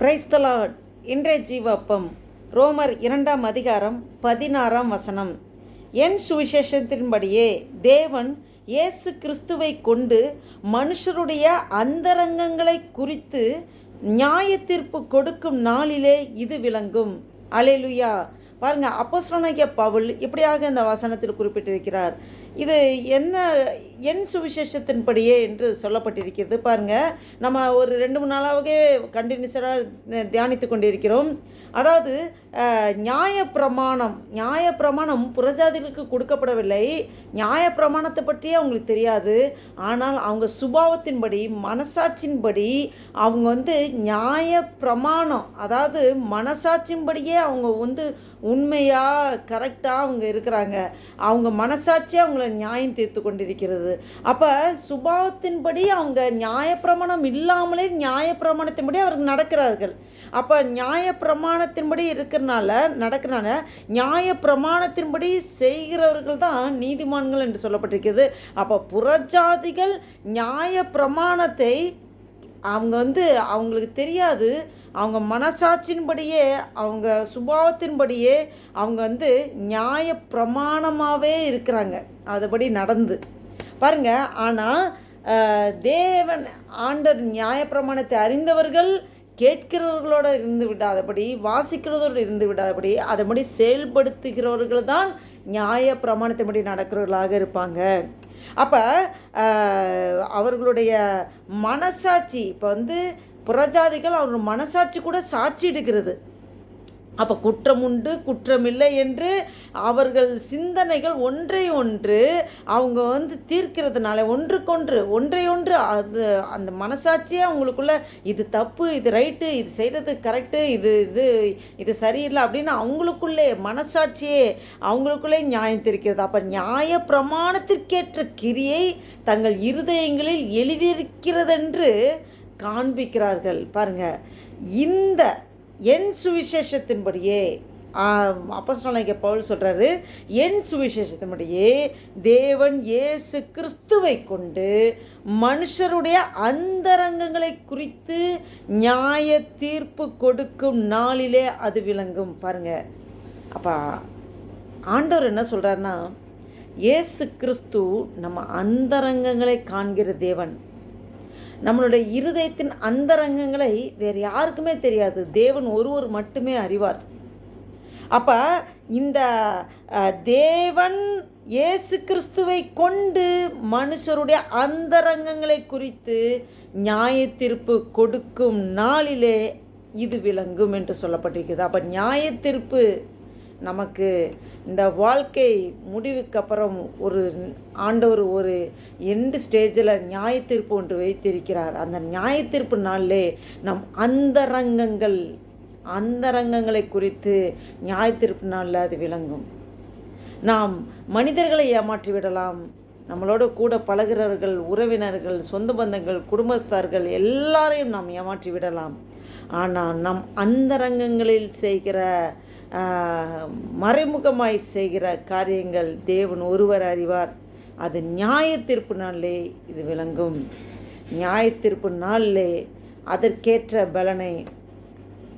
Praise the Lord இன்றைய ஜீவப்பம் ரோமர் இரண்டாம் அதிகாரம் பதினாறாம் வசனம். என் சுவிசேஷத்தின்படியே தேவன் இயேசு கிறிஸ்துவை கொண்டு மனுஷருடைய அந்தரங்கங்களை குறித்து நியாய தீர்ப்பு கொடுக்கும் நாளிலே இது விளங்கும். அலேலுயா பாருங்க அப்போஸ்தலனாகிய பவுல் இப்படியாக இந்த வசனத்தில் குறிப்பிட்டிருக்கிறார். இது என்ன என் சுவிசேஷத்தின்படியே என்று சொல்லப்பட்டிருக்கிறது. பாருங்க நம்ம ஒரு ரெண்டு மூணு நாளாகவே கண்டினியூஸராக தியானித்து கொண்டிருக்கிறோம். அதாவது நியாயப்பிரமாணம் நியாயப்பிரமாணம் புறஜாதிகளுக்கு கொடுக்கப்படவில்லை. நியாயப்பிரமாணத்தை பற்றியே அவங்களுக்கு தெரியாது. ஆனால் அவங்க சுபாவத்தின்படி மனசாட்சியின்படி அவங்க வந்து நியாயப்பிரமாணம் அதாவது மனசாட்சியின்படியே அவங்க வந்து உண்மையாக கரெக்டாக அவங்க இருக்கிறாங்க. அவங்க மனசாட்சியே அவங்கள நியாயம் தீர்த்து கொண்டிருக்கிறது. அப்போ சுபாவத்தின்படி அவங்க நியாயப்பிரமாணம் இல்லாமலே நியாயப்பிரமாணத்தின்படி அவர்கள் நடக்கிறார்கள். அப்போ நியாயப்பிரமாணத்தின்படி இருக்கிறனால நடக்கிறனால நியாயப்பிரமாணத்தின்படி செய்கிறவர்கள் தான் நீதிமான்கள் என்று சொல்லப்பட்டிருக்கிறது. அப்போ புறஜாதிகள் நியாயப்பிரமாணத்தை அவங்க வந்து அவங்களுக்கு தெரியாது. அவங்க மனசாட்சியின்படியே அவங்க சுபாவத்தின்படியே அவங்க வந்து நியாய பிரமாணமாகவே இருக்கிறாங்க. அதுபடி நடந்து. பாருங்க ஆனால் தேவன் ஆண்டர் நியாயப்பிரமாணத்தை அறிந்தவர்கள் கேட்கிறவர்களோட இருந்து விடாதபடி வாசிக்கிறதோடு இருந்து விடாதபடி அதைபடி செயல்படுத்துகிறவர்கள் தான் நியாய பிரமாணத்தின்படி நடக்கிறவர்களாக இருப்பாங்க. அப்போ அவர்களுடைய மனசாட்சி இப்போ வந்து புறஜாதிகள் அவர் மனசாட்சி கூட சாட்சியிடுகிறது அப்போ குற்றம் உண்டு குற்றமில்லை என்று அவர்கள் சிந்தனைகள் ஒன்றை ஒன்று அவங்க வந்து தீர்க்கிறதுனால ஒன்றுக்கொன்று ஒன்றை ஒன்று அது அந்த மனசாட்சியே அவங்களுக்குள்ள இது தப்பு இது ரைட்டு இது செய்கிறது கரெக்டு இது இது இது சரியில்லை அப்படின்னு அவங்களுக்குள்ளே மனசாட்சியே அவங்களுக்குள்ளே நியாயம் தெரிக்கிறது அப்போ நியாய பிரமாணத்திற்கேற்ற கிரியை தங்கள் இருதயங்களில் எழுதியிருக்கிறதென்று காண்பிக்கிறார்கள். பாருங்க இந்த என் சுவிசேஷத்தின்படியே அப்போ சொன்ன பவுல் சொல்கிறாரு என் சுவிசேஷத்தின்படியே தேவன் இயேசு கிறிஸ்துவை கொண்டு மனுஷருடைய அந்தரங்கங்களை குறித்து நியாய தீர்ப்பு கொடுக்கும் நாளிலே அது விளங்கும். பாருங்க அப்போ ஆண்டவர் என்ன சொல்கிறாருன்னா இயேசு கிறிஸ்து நம்ம அந்தரங்கங்களை காண்கிற தேவன். நம்மளுடைய இருதயத்தின் அந்தரங்கங்களை வேறு யாருக்குமே தெரியாது. தேவன் ஒருவர் மட்டுமே அறிவார். அப்போ இந்த தேவன் இயேசு கிறிஸ்துவை கொண்டு மனுஷருடைய அந்தரங்கங்களை குறித்து நியாய தீர்ப்பு கொடுக்கும் நாளிலே இது விளங்கும் என்று சொல்லப்பட்டிருக்கிறது. அப்போ நியாய தீர்ப்பு நமக்கு இந்த வாழ்க்கை முடிவுக்கு அப்புறம் ஒரு ஆண்டவர் ஒரு எண்டு ஸ்டேஜில் நியாய தீர்ப்பு ஒன்று வைத்திருக்கிறார். அந்த நியாய தீர்ப்பு நாளிலே நம் அந்தரங்கங்கள் அந்தரங்கங்களை குறித்து நியாய தீர்ப்பு நாளில் அது விளங்கும். நாம் மனிதர்களை ஏமாற்றி விடலாம். நம்மளோட கூட பழகிறவர்கள் உறவினர்கள் சொந்த பந்தங்கள் குடும்பஸ்தார்கள் எல்லாரையும் நாம் ஏமாற்றி விடலாம். ஆனால் நம் அந்தரங்கங்களில் செய்கிற மறைமுகமாய் செய்கிற காரியங்கள் தேவன் ஒருவர் அறிவார். அது நியாய தீர்ப்பு நாளிலே இது விளங்கும். நியாய தீர்ப்பு நாளிலே அதற்கேற்ற பலனை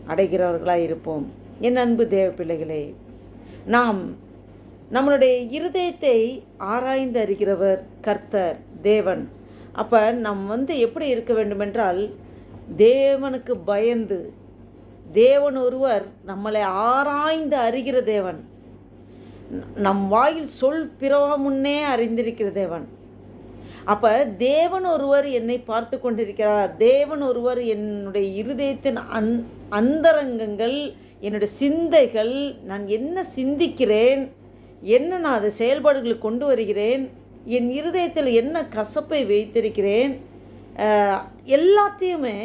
அடைகிறவர்களாக இருப்போம். என் அன்பு தேவ பிள்ளைகளே நாம் நம்மளுடைய இருதயத்தை ஆராய்ந்து அறிகிறவர் கர்த்தர் தேவன். அப்போ நம் வந்து எப்படி இருக்க வேண்டுமென்றால் தேவனுக்கு பயந்து தேவன் ஒருவர் நம்மளை ஆராய்ந்து அறிகிற தேவன். நம் வாயில் சொல் பிறவா முன்னே அறிந்திருக்கிற தேவன். அப்போ தேவன் ஒருவர் என்னை பார்த்து கொண்டிருக்கிறார். தேவன் ஒருவர் என்னுடைய இருதயத்தின் அந் அந்தரங்கங்கள் என்னுடைய சிந்தைகள் நான் என்ன சிந்திக்கிறேன் என்ன நான் அதை செயல்பாடுகளுக்கு கொண்டு வருகிறேன் என் இருதயத்தில் என்ன கசப்பை வைத்திருக்கிறேன் எல்லாத்தையுமே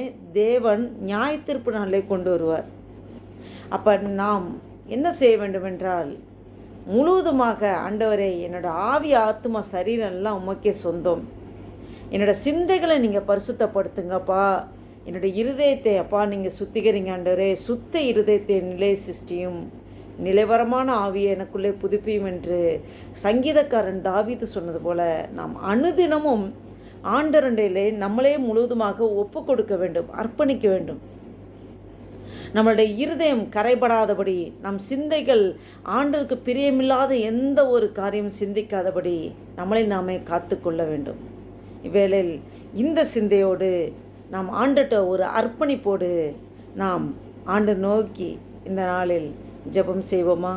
தேவன் நியாயத்திற்பு நாளே கொண்டு வருவார். அப்போ நாம் என்ன செய்ய வேண்டுமென்றால் முழுவதுமாக ஆண்டவரே என்னோட ஆவி ஆத்மா சரீரம்லாம் உமக்கே சொந்தம். என்னோடய சிந்தைகளை நீங்கள் பரிசுத்தப்படுத்துங்கப்பா. என்னோட இருதயத்தை அப்பா நீங்கள் சுத்திகரிங்க ஆண்டவரே. சுத்த இருதயத்தை நிலை சிருஷ்டியும் நிலைவரமான ஆவியை எனக்குள்ளே புதுப்பியும் என்று சங்கீதக்காரன் தாவித்து சொன்னது போல நாம் அனுதினமும் ஆண்டரண்டையிலே நம்மளே முழுவதுமாக ஒப்பு கொடுக்க வேண்டும் அர்ப்பணிக்க வேண்டும். நம்மளுடைய இருதயம் கரைபடாதபடி நம் சிந்தைகள் ஆண்டருக்கு பிரியமில்லாத எந்த ஒரு காரியம் சிந்திக்காதபடி நம்மளை நாமே காத்துக்கொள்ள வேண்டும். இவ்வேளையில் இந்த சிந்தையோடு நாம் ஆண்டுட்ட ஒரு அர்ப்பணிப்போடு நாம் ஆண்டு நோக்கி இந்த நாளில் ஜெபம் செய்வோமா?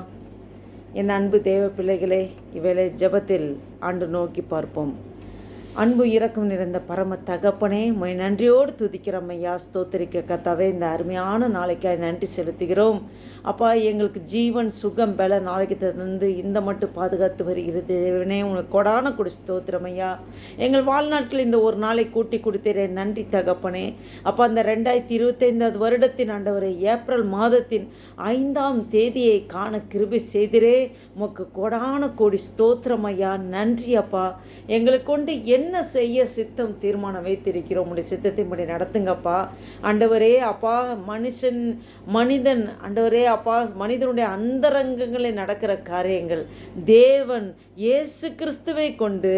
என் அன்பு தேவ பிள்ளைகளே இவ்வேளை ஜெபத்தில் ஆண்டு நோக்கி பார்ப்போம். அன்பு இரக்கம் நிறைந்த பரம தகப்பனே மை நன்றியோடு துதிக்கிறோம் ஐயா ஸ்தோத்திரிக்க கத்தாவே இந்த அருமையான நாளைக்காக நன்றி செலுத்துகிறோம். அப்பா எங்களுக்கு ஜீவன் சுகம் பல நாளைக்கு தந்து இந்த மட்டும் பாதுகாத்து வருகிறது. தேவனே உங்களுக்கு கொடான கொடு ஸ்தோத்திரம் ஐயா. எங்கள் வாழ்நாட்கள் இந்த ஒரு நாளை கூட்டி கொடுத்தேன் நன்றி தகப்பனே. அப்பா அந்த ரெண்டாயிரத்தி இருபத்தைந்தாவது வருடத்தின் ஆண்டவரை ஏப்ரல் மாதத்தின் ஐந்தாம் தேதியை காண கிருபை செய்திரே. உமக்கு கொடான கோடி ஸ்தோத்திரம் ஐயா. நன்றி அப்பா. எங்களுக்கு கொண்டு என்ன என்ன செய்ய சித்தம் தீர்மானம் வைத்திருக்கிறோம்? உடைய சித்தத்தின்படி நடத்துங்கப்பா. ஆண்டவரே அப்பா மனுஷன் மனிதன் ஆண்டவரே அப்பா மனிதனுடைய அந்தரங்கங்களில் நடக்கிற காரியங்கள். தேவன் இயேசு கிறிஸ்துவை கொண்டு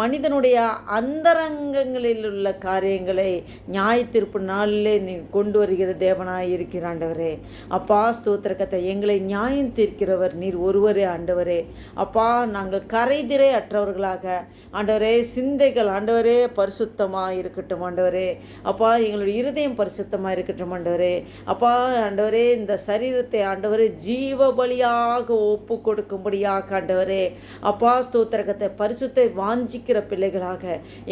மனிதனுடைய அந்தரங்கங்களில் உள்ள காரியங்களை நியாய தீர்ப்பு நாளிலே நீ கொண்டு வருகிற தேவனாய் இருக்கிற ஆண்டவரே. அப்பா ஸ்தோத்திரக்கத்தை எங்களை நியாயம் தீர்க்கிறவர் நீர் ஒருவரே ஆண்டவரே. அப்பா நாங்கள் கரைதிரை அற்றவர்களாக. ஆண்டவரே சிந்தைகள் ஆண்டவரே பரிசுத்தமாக இருக்கட்டும் ஆண்டவரே. அப்பா எங்களுடைய இருதயம் பரிசுத்தமாக இருக்கட்டும் ஆண்டவரே. அப்பா ஆண்டவரே இந்த சரீரத்தை ஆண்டவரே ஜீவ பலியாக ஒப்பு கொடுக்கும்படியாக ஆண்டவரே. அப்பா ஸ்தோத்திரக்கத்தை பரிசுத்தை வாஞ்சிக்கிற பிள்ளைகளாக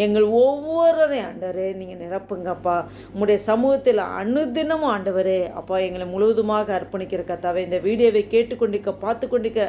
எங்கள் ஒவ்வொருவரையும் ஆண்டவரே நீங்கள் நிரப்புங்கப்பா உங்களுடைய சமூகத்தில் அனுதினமும் ஆண்டவரே அப்பா எங்களை முழுவதுமாக அர்ப்பணிக்கிற கத்தாவை இந்த வீடியோவை கேட்டுக்கொண்டிருக்க பார்த்து கொண்டிருக்க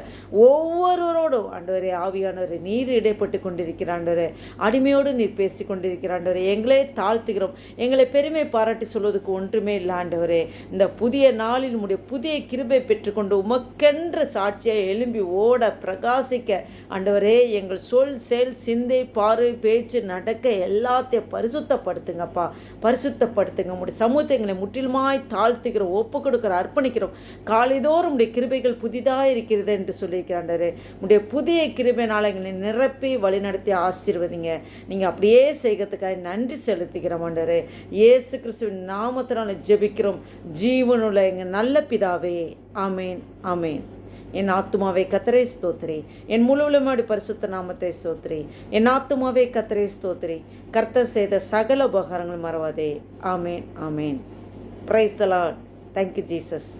ஒவ்வொருவரோடும் ஆண்டவரே ஆவியானவரே நீர் இடைப்பட்டு கொண்டிருக்கிற ஆண்டவரே அடிமையோடு நீர் பேசி கொண்டிருக்கிற ஆண்டவரே எங்களே தாழ்த்துகிறோம். எங்களை பெருமை பாராட்டி சொல்வதற்கு ஒன்றுமே இல்லை ஆண்டவரே. இந்த புதிய நாளில் உம்முடைய புதிய கிருபை பெற்றுக்கொண்டு உமக்கென்ற சாட்சியை எழும்பி ஓட பிரகாசிக்க ஆண்டவரே எங்கள் சொல் செயல் சிந்தை பார்வை பேச்சு நடக்க எல்லாத்தையும் பரிசுத்தப்படுத்துங்கப்பா. பரிசுத்தப்படுத்துங்க. உங்களுடைய சமூகத்தை எங்களை முற்றிலுமாய் தாழ்த்துக்கிறோம் ஒப்பு கொடுக்குற அர்ப்பணிக்கிறோம் காலைதோறும் உடைய கிருபைகள் புதிதாக இருக்கிறது என்று சொல்லியிருக்கிறாண்டரே உடைய புதிய கிருபைனால எங்களை நிரப்பி வழிநடத்தி ஆசீர்வதிங்க. நீங்கள் அப்படியே செய்கிறதுக்காக நன்றி செலுத்துகிறோம் ஆண்டரே இயேசு கிறிஸ்துவின் நாமத்தினால ஜெபிக்கிறோம். ஜீவனுள்ள எங்கள் நல்ல பிதாவே. ஆமேன் ஆமேன். என் ஆத்துமாவை கத்தரே ஸ்தோத்ரி. என் முழுவலுமாடி பரிசுத்த நாமத்தை ஸ்தோத்திரி என் ஆத்துமாவை கத்தரே ஸ்தோத்திரி கர்த்தர் செய்த சகல உபகாரங்கள் மறவாதே. ஆமேன் ஆமேன். Praise the thank you Jesus